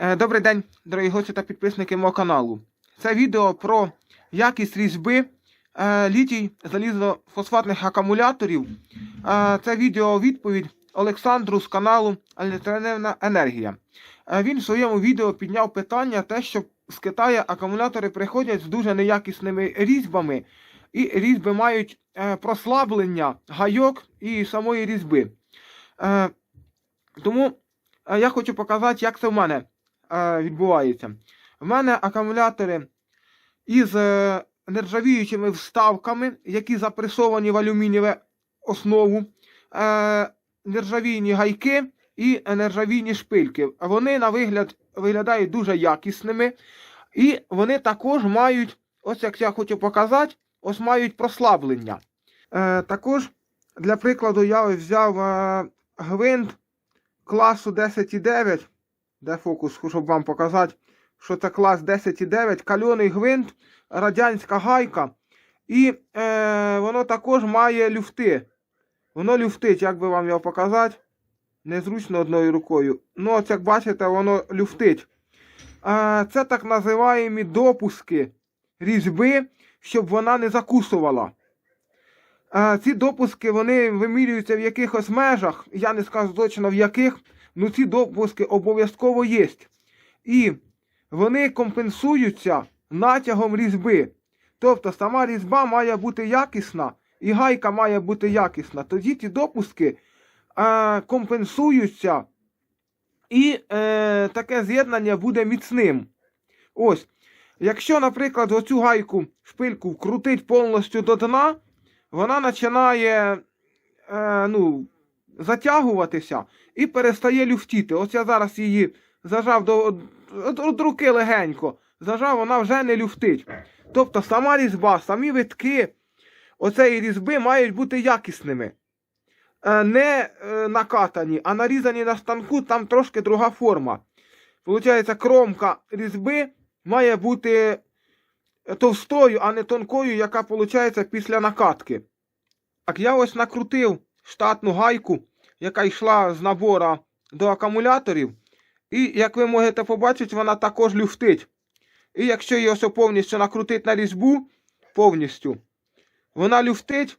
Е, Добрий день, дорогі гості та підписники мого каналу. Це відео про якість різьби е, літій залізофосфатних акумуляторів. Е, Це відео відповідь Олександру з каналу Альтернативна енергія. Він в своєму відео підняв питання, те, що з Китаю акумулятори приходять з дуже неякісними різьбами, і різьби мають прослаблення гайок і самої різьби. Тому я хочу показати, як це в мене відбувається. В мене акумулятори із е, нержавіючими вставками, які запресовані в алюмінієву основу, е, нержавійні гайки і нержавійні шпильки. Вони на вигляд виглядають дуже якісними. І вони також мають, ось як я хочу показати, ось мають прослаблення. Е, також, для прикладу, я взяв е, гвинт класу 10,9, де фокус, щоб вам показати, що це клас 10,9, кальоний гвинт, радянська гайка. І е, воно також має люфти. Воно люфтить, як би вам його показати. Незручно одною рукою. Ну, от як бачите, воно люфтить. Е, це так називаємо допуски різьби, щоб вона не закусувала. Е, ці допуски вони вимірюються в якихось межах, я не скажу точно в яких, але ці допуски обов'язково є. І вони компенсуються натягом різьби. Тобто сама різьба має бути якісна, і гайка має бути якісна. Тоді ті допуски е, компенсуються, і е, таке з'єднання буде міцним. Ось. Якщо, наприклад, оцю гайку шпильку вкрутить повністю до дна, вона починає е, ну, затягуватися і перестає люфтіти. Ось я зараз її зажав до, до руки легенько, зажав, вона вже не люфтить. Тобто сама різьба, самі витки оцеї різьби мають бути якісними. Е, не е, накатані, а нарізані на станку, там трошки друга форма. Получається, кромка різьби має бути товстою, а не тонкою, яка виходить після накатки. Так я ось накрутив штатну гайку, яка йшла з набора до акумуляторів. І, як ви можете побачити, вона також люфтить. І якщо її ось повністю накрутити на різьбу, повністю, вона люфтить,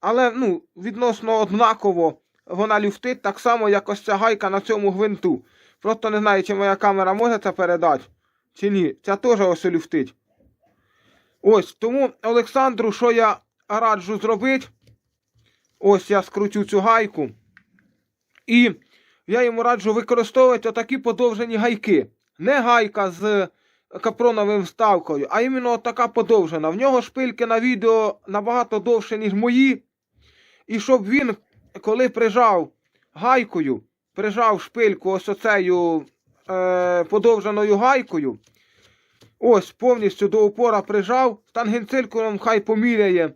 але ну, відносно однаково вона люфтить так само, як ось ця гайка на цьому гвинту. Просто не знаю, чи моя камера може це передати, чи ні. Ця теж ось люфтить. Ось, тому Олександру, що я раджу зробити, ось я скручу цю гайку. І я йому раджу використовувати отакі подовжені гайки. Не гайка з капроновим вставкою, а іменно така подовжена. В нього шпильки на відео набагато довше, ніж мої. І щоб він, коли прижав гайкою, прижав шпильку ось оцею е, подовженою гайкою, ось повністю до упора прижав, тангенциркулом хай поміряє,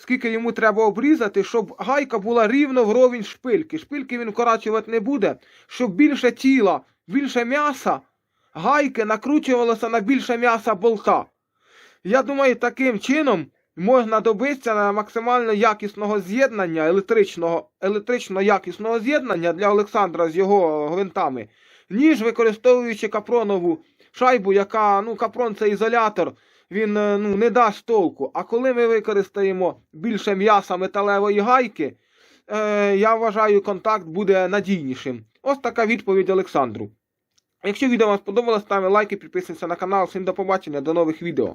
скільки йому треба обрізати, щоб гайка була рівно вровень шпильки. Шпильки він вкорачувати не буде, щоб більше тіла, більше м'яса, гайки накручувалося на більше м'яса болта. Я думаю, таким чином можна добитися на максимально якісного з'єднання, електричного, електрично якісного з'єднання для Олександра з його гвинтами, ніж використовуючи капронову шайбу, яка, ну, капрон це ізолятор, він е, ну, не дасть толку. А коли ми використаємо більше м'яса металевої гайки, е, я вважаю, контакт буде надійнішим. Ось така відповідь Олександру. Якщо відео вам сподобалось, ставте лайки, підписуйтесь на канал. Всім до побачення, до нових відео.